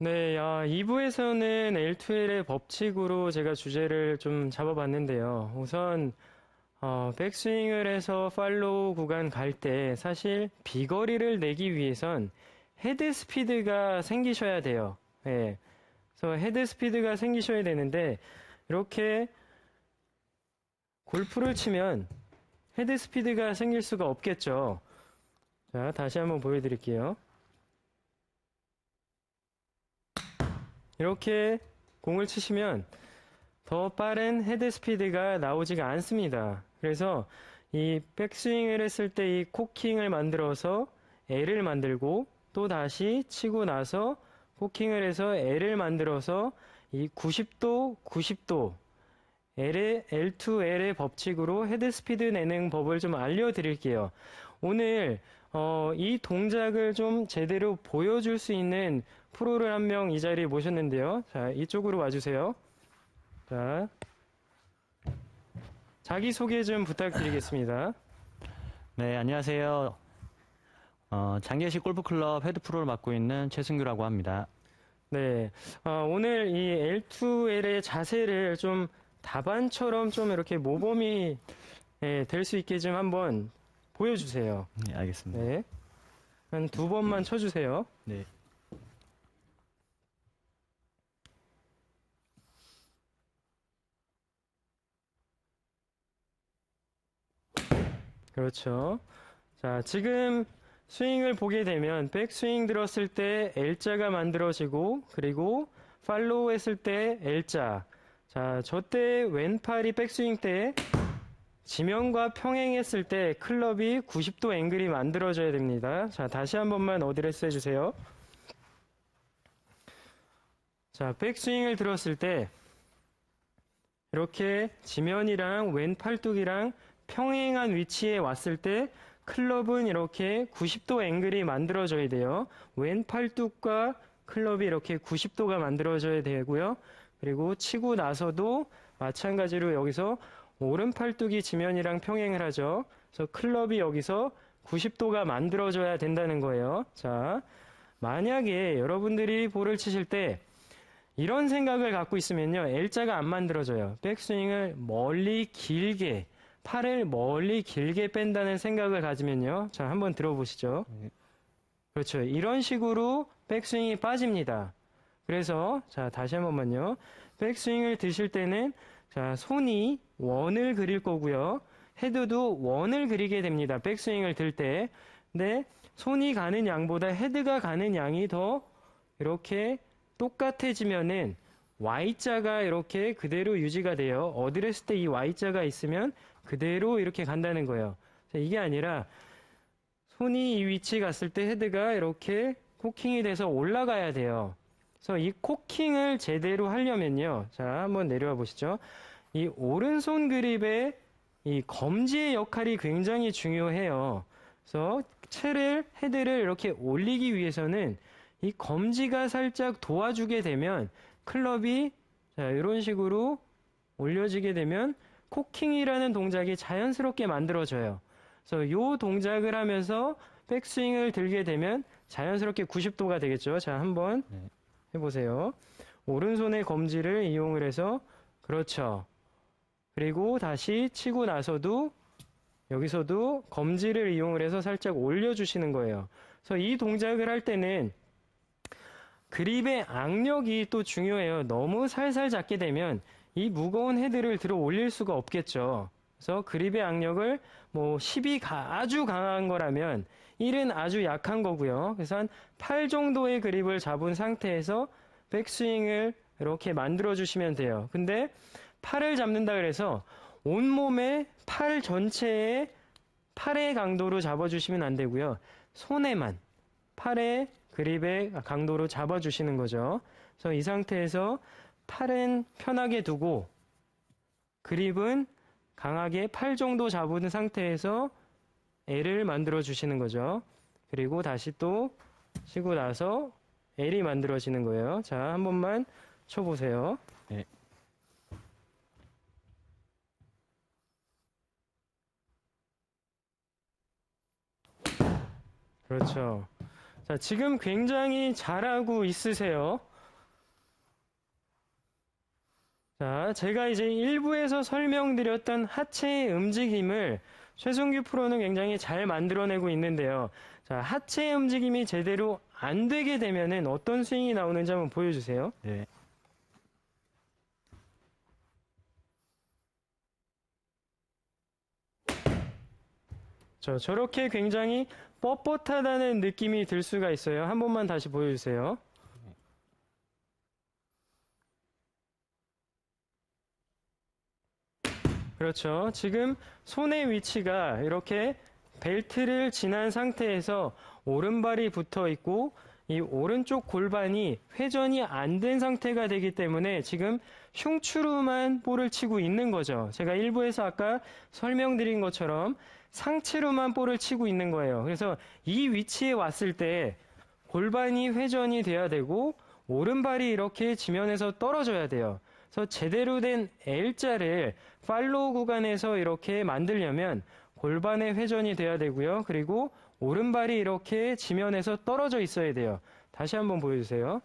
네, 아, 2부에서는 L2L의 법칙으로 제가 주제를 좀 잡아봤는데요. 우선, 어, 백스윙을 해서 팔로우 구간 갈 때 사실 비거리를 내기 위해선 헤드 스피드가 생기셔야 돼요. 예. 그래서 헤드 스피드가 생기셔야 되는데, 이렇게 골프를 치면 헤드 스피드가 생길 수가 없겠죠. 자, 다시 한번 보여드릴게요. 이렇게 공을 치시면 더 빠른 헤드 스피드가 나오지가 않습니다. 그래서 이 백스윙을 했을 때 이 코킹을 만들어서 L을 만들고 또 다시 치고 나서 코킹을 해서 L을 만들어서 이 90도, 90도 L의, L2L의 법칙으로 헤드 스피드 내는 법을 좀 알려드릴게요. 오늘 어, 이 동작을 좀 제대로 보여줄 수 있는 프로를 한 명 이 자리에 모셨는데요. 자, 이쪽으로 와주세요. 자, 자기소개 좀 부탁드리겠습니다. 네, 안녕하세요. 어, 장계식 골프클럽 헤드프로를 맡고 있는 최승규라고 합니다. 네, 어, 오늘 이 L2L의 자세를 좀 답안처럼 좀 이렇게 모범이 예, 될수 있게 좀 한번 보여주세요. 네, 알겠습니다. 네. 한 두 번만 쳐주세요. 네. 그렇죠. 자, 지금 스윙을 보게 되면 백스윙 들었을 때 L자가 만들어지고 그리고 팔로우 했을 때 L자. 자, 저 때 왼팔이 백스윙 때 지면과 평행했을 때 클럽이 90도 앵글이 만들어져야 됩니다. 자, 다시 한 번만 어드레스 해주세요. 자, 백스윙을 들었을 때 이렇게 지면이랑 왼 팔뚝이랑 평행한 위치에 왔을 때 클럽은 이렇게 90도 앵글이 만들어져야 돼요. 왼 팔뚝과 클럽이 이렇게 90도가 만들어져야 되고요. 그리고 치고 나서도 마찬가지로 여기서 오른 팔뚝이 지면이랑 평행을 하죠. 그래서 클럽이 여기서 90도가 만들어져야 된다는 거예요. 자, 만약에 여러분들이 볼을 치실 때 이런 생각을 갖고 있으면요. L자가 안 만들어져요. 백스윙을 멀리 길게, 팔을 멀리 길게 뺀다는 생각을 가지면요. 자, 한번 들어보시죠. 네. 그렇죠. 이런 식으로 백스윙이 빠집니다. 그래서, 자, 다시 한 번만요. 백스윙을 드실 때는, 자, 손이 원을 그릴 거고요. 헤드도 원을 그리게 됩니다. 백스윙을 들 때. 근데 손이 가는 양보다 헤드가 가는 양이 더 이렇게 똑같아지면은 Y자가 이렇게 그대로 유지가 돼요. 했을 때이 Y자가 있으면 그대로 이렇게 간다는 거예요. 자, 이게 아니라 손이 이 위치 갔을 때 헤드가 이렇게 코킹이 돼서 올라가야 돼요. 그래서 이 코킹을 제대로 하려면요. 자, 한번 내려와 보시죠. 이 오른손 그립의 이 검지의 역할이 굉장히 중요해요. 그래서 채를, 헤드를 이렇게 올리기 위해서는 이 검지가 살짝 도와주게 되면 클럽이 자, 이런 식으로 올려지게 되면 코킹이라는 동작이 자연스럽게 만들어져요. 그래서 이 동작을 하면서 백스윙을 들게 되면 자연스럽게 90도가 되겠죠. 자, 한번 네. 해보세요. 오른손의 검지를 이용을 해서 그렇죠. 그리고 다시 치고 나서도 여기서도 검지를 이용을 해서 살짝 올려주시는 거예요. 그래서 이 동작을 할 때는 그립의 악력이 또 중요해요. 너무 살살 잡게 되면 이 무거운 헤드를 들어 올릴 수가 없겠죠. 그래서 그립의 악력을 뭐 10이 아주 강한 거라면 1은 아주 약한 거고요. 그래서 한 8 정도의 그립을 잡은 상태에서 백스윙을 이렇게 만들어 주시면 돼요. 근데 팔을 잡는다 그래서 온몸에 팔 전체에 팔의 강도로 잡아주시면 안 되고요. 손에만 팔의 그립의 강도로 잡아주시는 거죠. 그래서 이 상태에서 팔은 편하게 두고 그립은 강하게 팔 정도 잡은 상태에서 L을 만들어 주시는 거죠. 그리고 다시 또 쉬고 나서 L이 만들어지는 거예요. 자, 한 번만 쳐보세요. 네. 그렇죠. 자, 지금 굉장히 잘하고 있으세요. 자, 제가 이제 1부에서 설명드렸던 하체의 움직임을 최승규 프로는 굉장히 잘 만들어내고 있는데요. 자, 하체의 움직임이 제대로 안 되게 되면은 어떤 스윙이 나오는지 한번 보여주세요. 네. 저, 저렇게 굉장히 뻣뻣하다는 느낌이 들 수가 있어요. 한 번만 다시 보여주세요. 그렇죠. 지금 손의 위치가 이렇게 벨트를 지난 상태에서 오른발이 붙어 있고 이 오른쪽 골반이 회전이 안 된 상태가 되기 때문에 지금 흉추로만 볼을 치고 있는 거죠. 제가 일부에서 아까 설명드린 것처럼 상체로만 볼을 치고 있는 거예요. 그래서 이 위치에 왔을 때 골반이 회전이 돼야 되고 오른발이 이렇게 지면에서 떨어져야 돼요. 그래서 제대로 된 L자를 팔로우 구간에서 이렇게 만들려면 골반의 회전이 돼야 되고요. 그리고 오른발이 이렇게 지면에서 떨어져 있어야 돼요. 다시 한번 보여주세요.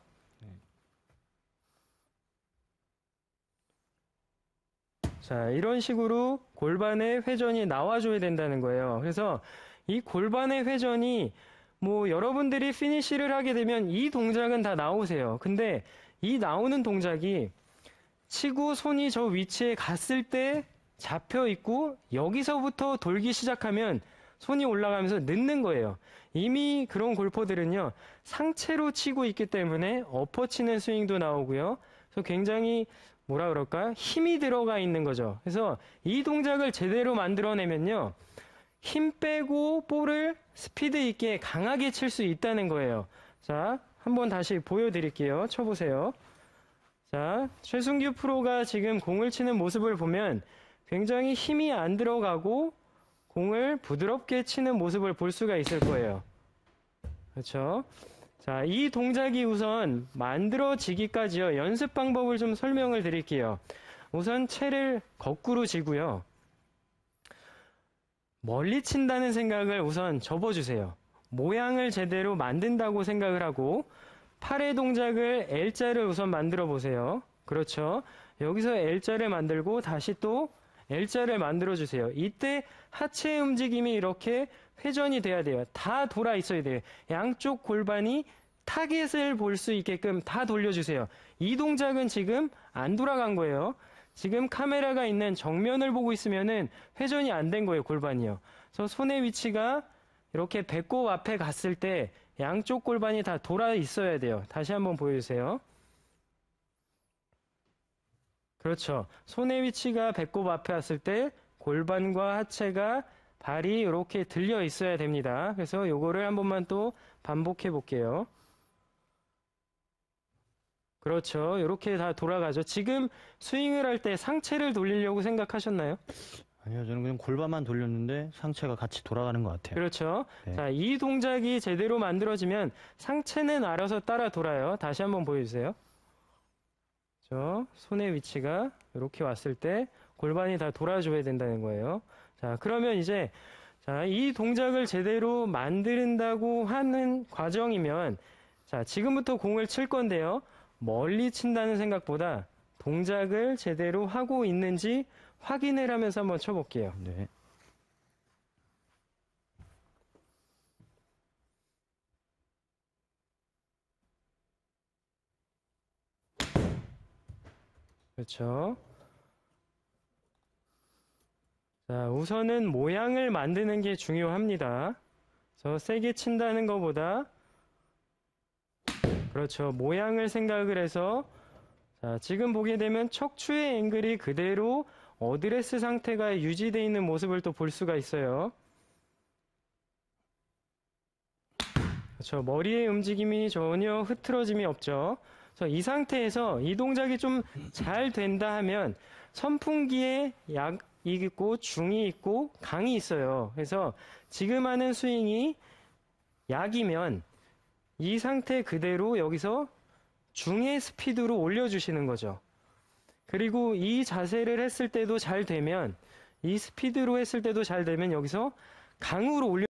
자, 이런 식으로 골반의 회전이 나와줘야 된다는 거예요. 그래서 이 골반의 회전이 뭐 여러분들이 피니쉬를 하게 되면 이 동작은 다 나오세요. 근데 이 나오는 동작이 치고 손이 저 위치에 갔을 때 잡혀 있고 여기서부터 돌기 시작하면 손이 올라가면서 늦는 거예요. 이미 그런 골퍼들은요 상체로 치고 있기 때문에 엎어 치는 스윙도 나오고요. 그래서 굉장히 뭐라 그럴까 힘이 들어가 있는 거죠. 그래서 이 동작을 제대로 만들어내면요 힘 빼고 볼을 스피드 있게 강하게 칠 수 있다는 거예요. 자 한번 다시 보여드릴게요. 쳐보세요. 자, 최승규 프로가 지금 공을 치는 모습을 보면 굉장히 힘이 안 들어가고 공을 부드럽게 치는 모습을 볼 수가 있을 거예요. 그렇죠? 자, 이 동작이 우선 만들어지기까지요. 연습 방법을 좀 설명을 드릴게요. 우선 채를 거꾸로 쥐고요. 멀리 친다는 생각을 우선 접어주세요. 모양을 제대로 만든다고 생각을 하고 팔의 동작을 L자를 우선 만들어 보세요. 그렇죠. 여기서 L자를 만들고 다시 또 L자를 만들어 주세요. 이때 하체 움직임이 이렇게 회전이 돼야 돼요. 다 돌아 있어야 돼요. 양쪽 골반이 타겟을 볼 수 있게끔 다 돌려주세요. 이 동작은 지금 안 돌아간 거예요. 지금 카메라가 있는 정면을 보고 있으면은 회전이 안 된 거예요, 골반이요. 그래서 손의 위치가 이렇게 배꼽 앞에 갔을 때 양쪽 골반이 다 돌아 있어야 돼요. 다시 한번 보여주세요. 그렇죠. 손의 위치가 배꼽 앞에 왔을 때 골반과 하체가 발이 이렇게 들려 있어야 됩니다. 그래서 요거를 한 번만 또 반복해 볼게요. 그렇죠. 이렇게 다 돌아가죠. 지금 스윙을 할 때 상체를 돌리려고 생각하셨나요? 아니요, 저는 그냥 골반만 돌렸는데 상체가 같이 돌아가는 것 같아요. 그렇죠. 네. 자, 이 동작이 제대로 만들어지면 상체는 알아서 따라 돌아요. 다시 한번 보여주세요. 저 손의 위치가 이렇게 왔을 때 골반이 다 돌아줘야 된다는 거예요. 자, 그러면 이제 자, 이 동작을 제대로 만든다고 하는 과정이면 자, 지금부터 공을 칠 건데요. 멀리 친다는 생각보다 동작을 제대로 하고 있는지 확인을 하면서 한번 쳐볼게요. 네. 그렇죠. 자, 우선은 모양을 만드는 게 중요합니다. 저 세게 친다는 것보다 그렇죠. 모양을 생각을 해서 자, 지금 보게 되면 척추의 앵글이 그대로 어드레스 상태가 유지되어 있는 모습을 또 볼 수가 있어요. 그렇죠. 머리의 움직임이 전혀 흐트러짐이 없죠. 그래서 이 상태에서 이 동작이 좀 잘 된다 하면 선풍기에 약이 있고 중이 있고 강이 있어요. 그래서 지금 하는 스윙이 약이면 이 상태 그대로 여기서 중의 스피드로 올려주시는 거죠. 그리고 이 자세를 했을 때도 잘 되면 이 스피드로 했을 때도 잘 되면 여기서 강으로 올려